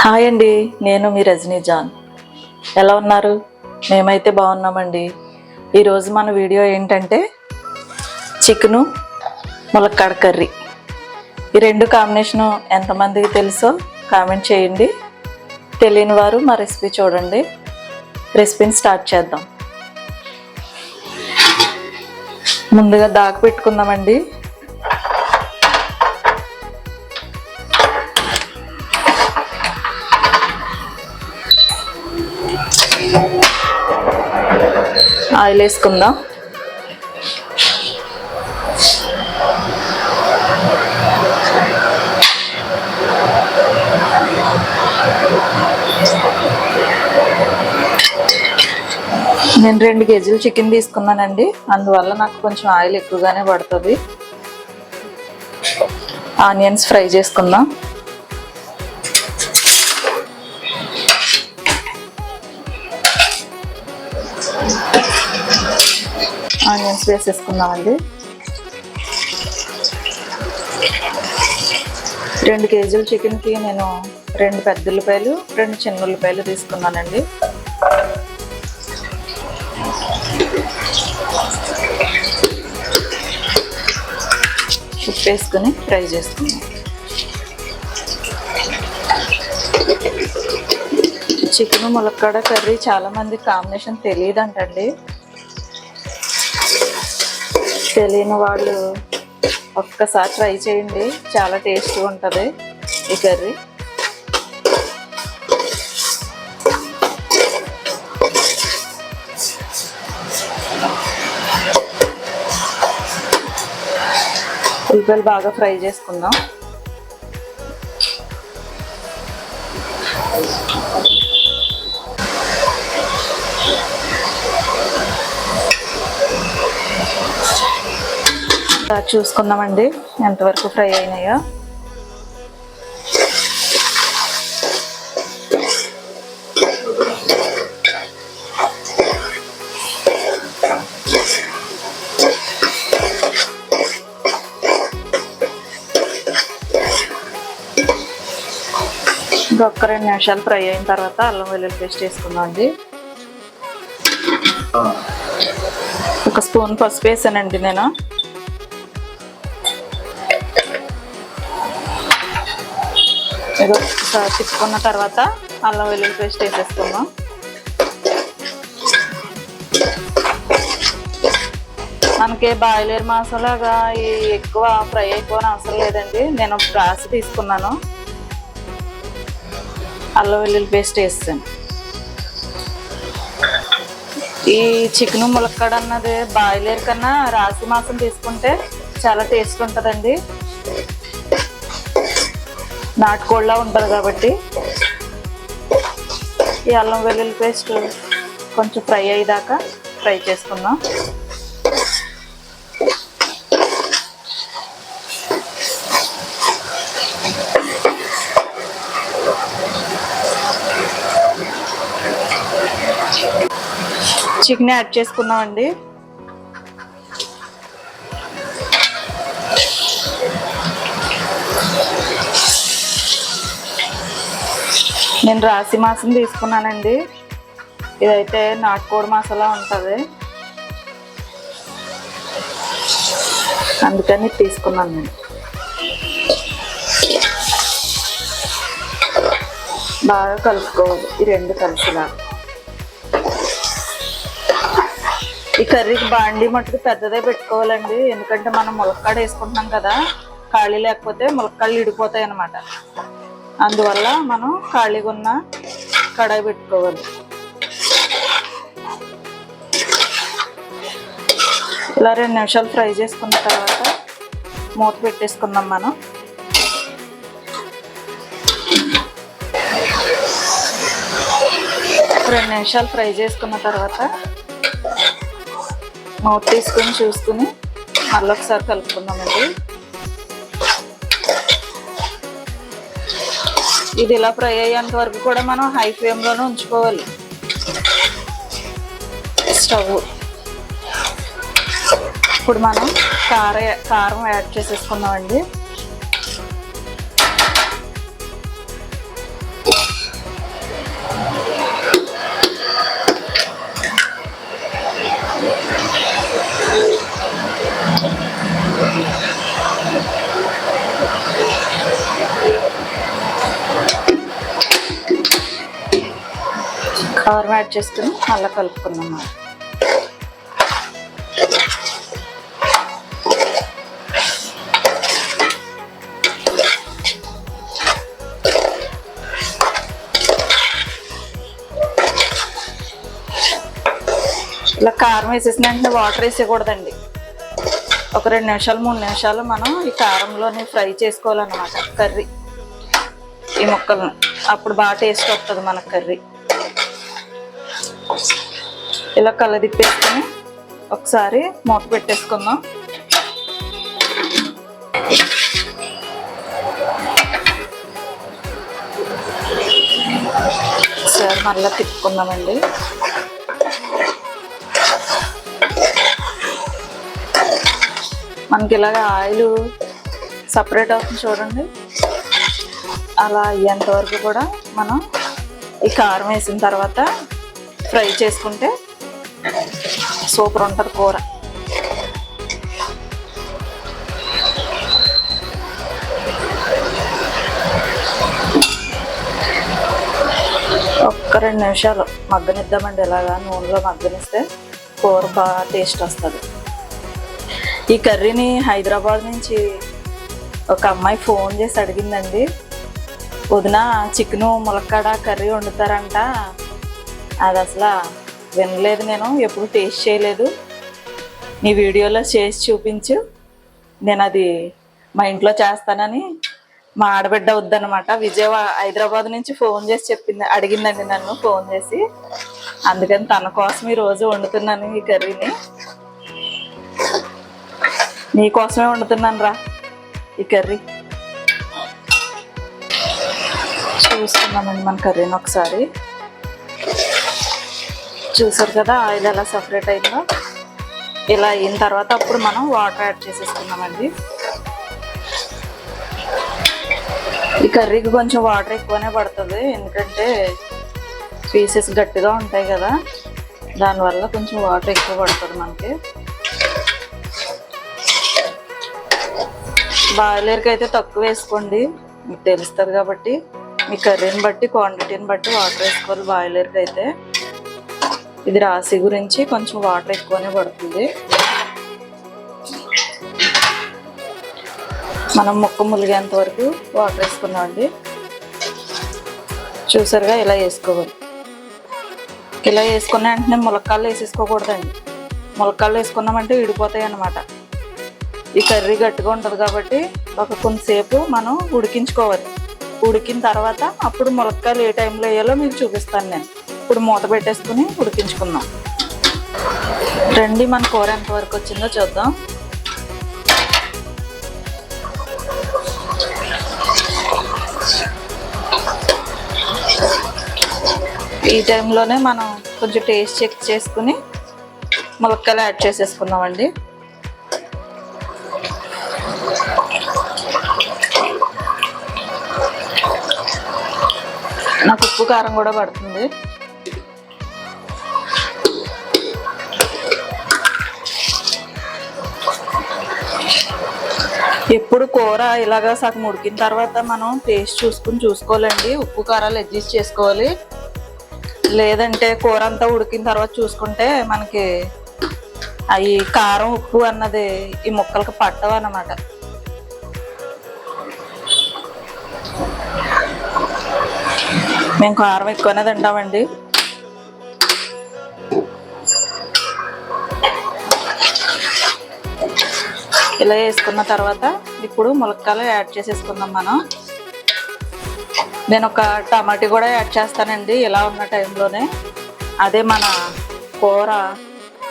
Hi అండి నేను మీ Rajani John. ఎలా ఉన్నారు? మేమైతే బాగున్నామండి. ఈరోజు మన వీడియో ఏంటంటే చికెను ములక్కాడ కర్రీ. ఈ రెండు కాంబినేషను ఎంతమందికి తెలుసో కామెంట్ చేయండి. తెలియని వారు మా రెసిపీ చూడండి. రెసిపీని స్టార్ట్ చేద్దాం. ముందుగా దాకా పెట్టుకుందామండి. ఆయిల్ వేసుకుందాం నేను రెండు కేజీలు చికెన్ తీసుకున్నానండి. అందువల్ల నాకు కొంచెం ఆయిల్ ఎక్కువగానే పడుతుంది. ఆనియన్స్ ఫ్రై చేసుకుందాం. ఆనియన్స్ వేసేసుకున్నామండి రెండు కేజీల చికెన్కి నేను రెండు పెద్ద ఉల్లిపాయలు రెండు చిన్న ఉల్లిపాయలు తీసుకున్నానండి. ఉప్పు వేసుకుని ఫ్రై చేసుకున్నాను చికెన్ ములక్కాడ కర్రీ చాలా మంది కాంబినేషన్ తెలియదంటండి. తెలియని వాళ్ళు ఒక్కసారి ట్రై చేయండి. చాలా టేస్ట్గా ఉంటుంది ఈ కర్రీ. ఉల్లిపాయలు బాగా ఫ్రై చేసుకుందాం. చూసుకుందామండి. ఎంతవరకు ఫ్రై అయినాయో. ఇంకొక రెండు నిమిషాలు ఫ్రై అయిన తర్వాత అల్లం వెల్లుల్లి పేస్ట్ వేసుకుందాం అండి ఒక స్పూన్ పసుపు వేసానండి నేను. ఇది తిప్పుకున్న తర్వాత అల్లం వెల్లుల్లి పేస్ట్ వేసేసుకుందాం. మనకి బాయిలర్ మాసలాగా ఈ ఎక్కువ ఫ్రై అయిపోయిన అవసరం లేదండి. నేను రాసి తీసుకున్నాను. అల్లం వెల్లుల్లి పేస్ట్ వేస్తాను. ఈ చికెన్ ములక్కడ అన్నది బాయిలర్ కన్నా రాసి మాసం తీసుకుంటే చాలా టేస్ట్ ఉంటుందండి. నాటుకోళ్ళ ఉంటుంది కాబట్టి. ఈ అల్లం వెల్లుల్లి పేస్ట్ కొంచెం ఫ్రై అయ్యేదాకా ఫ్రై చేసుకుందాం. చికెన్ యాడ్ చేసుకున్నామండి నేను రాసి మాసం తీసుకున్నానండి. ఇదైతే నాటుకోడి మసాలా ఉంటుంది. అందుకని తీసుకున్నాను నేను. బాగా కలుపుకోవాలి. ఈ రెండు కలిసిలా. ఈ కర్రీకి బాండి మట్టుకు పెద్దదే పెట్టుకోవాలండి. ఎందుకంటే మనం ములక్కాడ వేసుకుంటున్నాం కదా. ఖాళీ లేకపోతే ములక్కాళ్ళు ఇడిపోతాయి అన్నమాట అందువల్ల మనం ఖాళీగా ఉన్న కడాయి పెట్టుకోవాలి. ఇలా రెండు నిమిషాలు ఫ్రై చేసుకున్న తర్వాత మూత పెట్టేసుకుందాం మనం. రెండు నిమిషాలు ఫ్రై చేసుకున్న తర్వాత మూత తీసుకొని చూసుకుని మళ్ళీ ఒకసారి కలుపుకుందామండి. ఇది ఇలా ఫ్రై అయ్యేంత వరకు కూడా మనం హై ఫ్లేమ్లోనే ఉంచుకోవాలి. స్టవ్. ఇప్పుడు మనం కార కారం యాడ్ చేసేసుకున్నామండి కారం యాడ్ చేసుకుని మళ్ళీ కలుపుకుందాం మనం. ఇలా కారం వేసేసిన వెంటనే వాటర్ వేసేయకూడదండి. ఒక రెండు నిమిషాలు మూడు నిమిషాలు మనం ఈ కారంలోనే ఫ్రై చేసుకోవాలన్నమాట కర్రీ. ఈ ముక్కలను. అప్పుడు బాగా టేస్ట్ వస్తుంది మన కర్రీ. ఇలా కలదిప్పేసుకొని ఒకసారి మూత పెట్టేసుకుందాం. ఒకసారి మళ్ళీ తిప్పుకుందామండి. మనకి ఇలాగ ఆయిల్ సపరేట్ అవుతుంది చూడండి. అలా అయ్యేంత వరకు కూడా మనం ఈ కారం వేసిన తర్వాత ఫ్రై చేసుకుంటే సూపర్ ఉంటుంది కూర. ఒక్క రెండు నిమిషాలు మగ్గనిద్దామండి. ఇలాగా నూనెలో మగ్గనిస్తే కూర బాగా టేస్ట్ వస్తుంది. ఈ కర్రీని హైదరాబాద్ నుంచి ఒక అమ్మాయి ఫోన్ చేసి అడిగిందండి. వదిన చికెను ములక్కాడ కర్రీ వండుతారంట. అది అసలు వినలేదు నేను ఎప్పుడు టేస్ట్ చేయలేదు. నీ వీడియోలో చేసి చూపించు. నేను అది మా ఇంట్లో చేస్తానని మా ఆడబిడ్డ వద్దనమాట విజయవాడ హైదరాబాద్ నుంచి ఫోన్ చేసి చెప్పింది అడిగిందండి నన్ను ఫోన్ చేసి. అందుకని తన కోసం ఈ రోజు వండుతున్నాను ఈ కర్రీని. నీకోసమే వండుతున్నాను రా ఈ కర్రీ. చూస్తున్నామండి మన కర్రీని ఒకసారి. చూసారు కదా ఆయిల్ ఎలా సపరేట్ అయిందో. ఇలా అయిన తర్వాత అప్పుడు మనం వాటర్ యాడ్ చేసేసుకున్నామండి ఈ కర్రీకి కొంచెం వాటర్ ఎక్కువనే పడుతుంది ఎందుకంటే పీసెస్ గట్టిగా ఉంటాయి కదా. దానివల్ల కొంచెం వాటర్ ఎక్కువ పడుతుంది మనకి. బాయిలర్కి అయితే తక్కువ వేసుకోండి మీకు తెలుస్తుంది కాబట్టి. మీ కర్రీని బట్టి క్వాంటిటీని బట్టి వాటర్ వేసుకోవాలి బాయిలర్కి అయితే. ఇది రాశి గురించి కొంచెం వాటర్ ఎక్కువనే పడుతుంది. మనం ముక్క ములిగేంత వరకు వాటర్ వేసుకున్నామండి చూసారుగా ఇలా వేసుకోవాలి. ఇలా వేసుకున్న వెంటనే ములక్కాళ్ళు వేసేసుకోకూడదండి. ములక్కాళ్ళు వేసుకున్నామంటే విడిపోతాయి అన్నమాట. ఈ కర్రీ గట్టిగా ఉంటుంది కాబట్టి ఒక కొంతసేపు మనం ఉడికించుకోవాలి. ఉడికిన తర్వాత అప్పుడు ములక్కాయలు ఏ టైంలో వేయాలో మీకు చూపిస్తాను నేను. ఇప్పుడు మూత పెట్టేసుకుని ఉడికించుకుందాం. రండి మన కూర ఎంతవరకు వచ్చిందో చూద్దాం. ఈ టైంలోనే మనం కొంచెం టేస్ట్ చెక్ చేసుకుని ములక్కాయలు యాడ్ చేసేసుకుందామండి. నాకు ఉప్పు కారం కూడా పడుతుంది. ఎప్పుడు కూర ఇలాగా సగం ఉడికిన తర్వాత మనం టేస్ట్ చూసుకుని చూసుకోవాలండి. ఉప్పు కారాలు అడ్జస్ట్ చేసుకోవాలి. లేదంటే కూర అంతా ఉడికిన తర్వాత చూసుకుంటే మనకి అవి కారం ఉప్పు అన్నది ఈ ముక్కలకు పట్టవు అన్నమాట. మేము కారం ఎక్కువనే తింటామండి. ఇలా వేసుకున్న తర్వాత ఇప్పుడు ములక్కాయలు యాడ్ చేసేసుకుందాం మనం. నేను ఒక టమాటీ కూడా యాడ్ చేస్తానండి ఇలా ఉన్న టైంలోనే. అదే మన కూర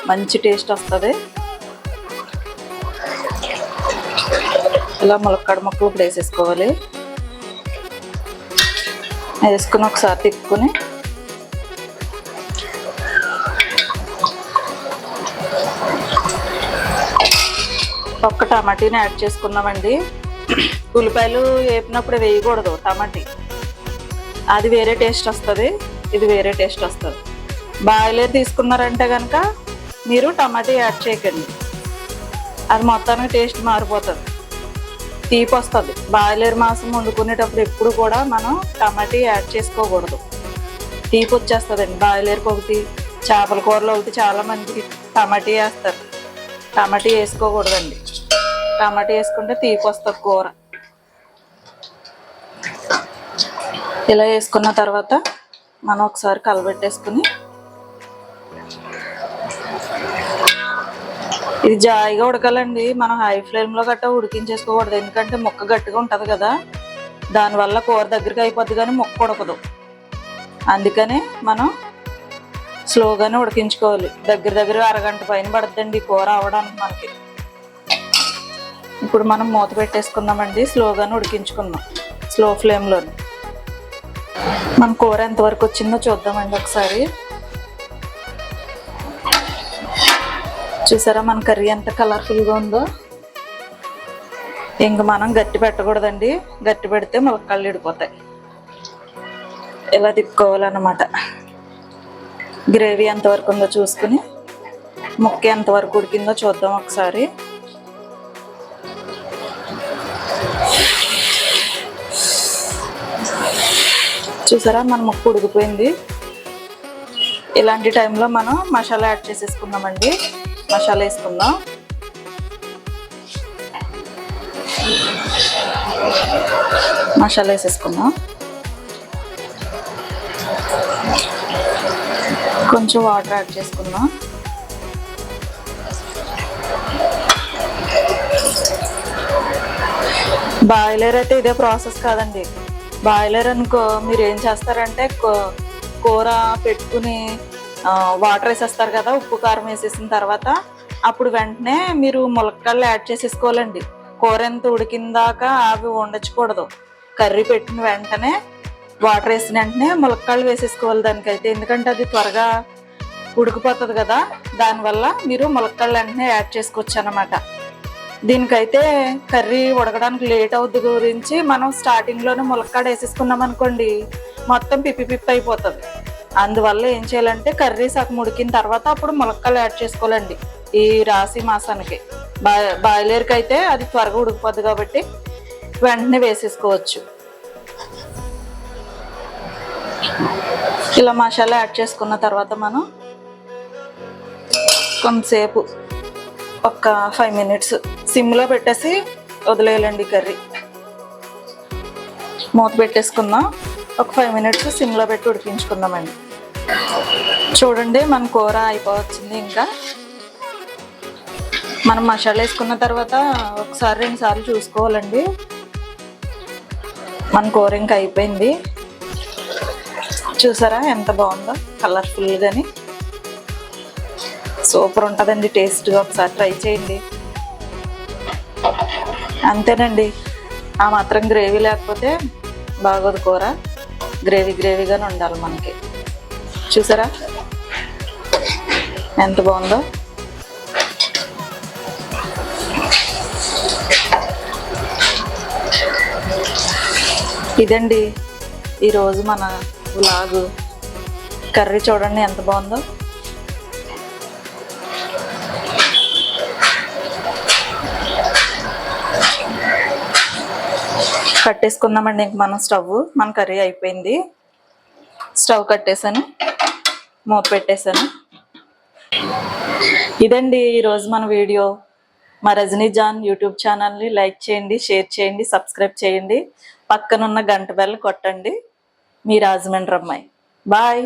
మంచి టేస్ట్ వస్తుంది. ఇలా ములక్కాడ ముక్కలు ఇప్పుడు వేసేసుకోవాలి. వేసుకుని ఒకసారి తిప్పుకొని ఒక్క టమాటీని యాడ్ చేసుకున్నామండి. ఉల్లిపాయలు వేపినప్పుడు వేయకూడదు టమాటీ. అది వేరే టేస్ట్ వస్తుంది ఇది వేరే టేస్ట్ వస్తుంది. బాయిలర్ తీసుకున్నారంటే కనుక మీరు టమాటీ యాడ్ చేయకండి. అది మొత్తానికి టేస్ట్ మారిపోతుంది. తీపి వస్తుంది. బాయిలర్ మాంసం వండుకునేటప్పుడు ఎప్పుడు కూడా మనం టమాటీ యాడ్ చేసుకోకూడదు. తీపి వచ్చేస్తుందండి బాయిలర్కి ఒకటి చేపల కూరలో ఒకటి చాలామంది టమాటీ వేస్తారు. టమాటీ వేసుకోకూడదండి. టమాటా వేసుకుంటే తీపి వస్తుంది కూర. ఇలా వేసుకున్న తర్వాత మనం ఒకసారి కలబెట్టేసుకుని ఇది జాయిగా ఉడకాలండి. మనం హై ఫ్లేమ్లో గట్టా ఉడికించేసుకోకూడదు. ఎందుకంటే ముక్క గట్టిగా ఉంటుంది కదా. దానివల్ల కూర దగ్గరికి అయిపోద్ది కానీ ముక్క ఉడకదు. అందుకనే మనం స్లోగానే ఉడికించుకోవాలి. దగ్గర దగ్గర అరగంట పైన పడుతుందండి కూర అవడానికి మనకి. ఇప్పుడు మనం మూత పెట్టేసుకుందామండి స్లోగానే ఉడికించుకుందాం స్లో ఫ్లేమ్లోని. మన కూర ఎంతవరకు వచ్చిందో చూద్దామండి ఒకసారి. చూసారా మన కర్రీ ఎంత కలర్ఫుల్గా ఉందో? ఇంక మనం గట్టి పెట్టకూడదండి. గట్టి పెడితే మొలకళ్ళు ఇడిపోతాయి ఇలా తిప్పుకోవాలన్నమాట. గ్రేవీ ఎంతవరకు ఉందో చూసుకుని ముక్క ఎంతవరకు ఉడికిందో చూద్దాం ఒకసారి. చూసారా? మన ముక్కు ఉడికిపోయింది. ఇలాంటి టైంలో మనం మసాలా యాడ్ చేసేసుకుందామండి. మసాలా వేసుకుందాం. మసాలా వేసేసుకుందాం. కొంచెం వాటర్ యాడ్ చేసుకుందాం. బాయిలర్ అయితే ఇదే ప్రాసెస్ కాదండి. బాయిలర్ అనుకో మీరు ఏం చేస్తారంటే కూర పెట్టుకుని వాటర్ వేసేస్తారు కదా ఉప్పు కారం వేసేసిన తర్వాత అప్పుడు వెంటనే మీరు ములక్కాళ్ళు యాడ్ చేసేసుకోవాలండి. కూర ఎంత ఉడికిందాకా అవి ఉండొచ్చకూడదు కర్రీ పెట్టిన వెంటనే వాటర్ వేసిన వెంటనే ములక్కాళ్ళు వేసేసుకోవాలి దానికైతే. ఎందుకంటే అది త్వరగా ఉడికిపోతుంది కదా దానివల్ల మీరు ములక్కాళ్ళు వెంటనే యాడ్ చేసుకోవచ్చు అన్నమాట దీనికైతే కర్రీ ఉడకడానికి లేట్ అవుద్ది గురించి మనం స్టార్టింగ్లోనే ములక్కాడ వేసేసుకున్నాం అనుకోండి మొత్తం పిప్పి పిప్పి అయిపోతుంది. అందువల్ల ఏం చేయాలంటే కర్రీ సగం ఉడికిన తర్వాత అప్పుడు ములక్కాయలు యాడ్ చేసుకోవాలండి ఈ రాసి మాసానికి. బా బాయిలర్కి అయితే అది త్వరగా ఉడికిపోద్ది కాబట్టి వెంటనే వేసేసుకోవచ్చు. ఇలా మసాలా యాడ్ చేసుకున్న తర్వాత మనం కొంతసేపు ఒక ఫైవ్ మినిట్స్ సిమ్లో పెట్టేసి వదిలేయాలండి కర్రీ. మూత పెట్టేసుకుందాం ఒక ఫైవ్ మినిట్స్ సిమ్లో పెట్టి ఉడికించుకుందామండి. చూడండి మన కూర అయిపోవచ్చింది ఇంకా. మనం మసాలా వేసుకున్న తర్వాత ఒకసారి రెండు సార్లు చూసుకోవాలండి. మన కూర ఇంకా అయిపోయింది. చూసారా ఎంత బాగుందో? కలర్ఫుల్గాని సూపర్ ఉంటుందండి టేస్ట్గా ఒకసారి ట్రై చేయండి. అంతేనండి ఆ మాత్రం గ్రేవీ లేకపోతే బాగోదు కూర. గ్రేవీ గ్రేవీగానే ఉండాలి మనకి. చూసారా? ఎంత బాగుందో. ఇదండి ఈరోజు మన వ్లాగు కర్రీ చూడండి ఎంత బాగుందో. కట్టేసుకుందామండి ఇంక మనం స్టవ్ మన కర్రీ అయిపోయింది. స్టవ్ కట్టేసాను మూత పెట్టేశాను ఇదండి ఈరోజు మన వీడియో. మా రజనీ జాన్ యూట్యూబ్ ఛానల్ని లైక్ చేయండి షేర్ చేయండి సబ్స్క్రైబ్ చేయండి. పక్కనున్న గంట బెల్ కొట్టండి. మీ రాజమండ్రి అమ్మాయి. బాయ్.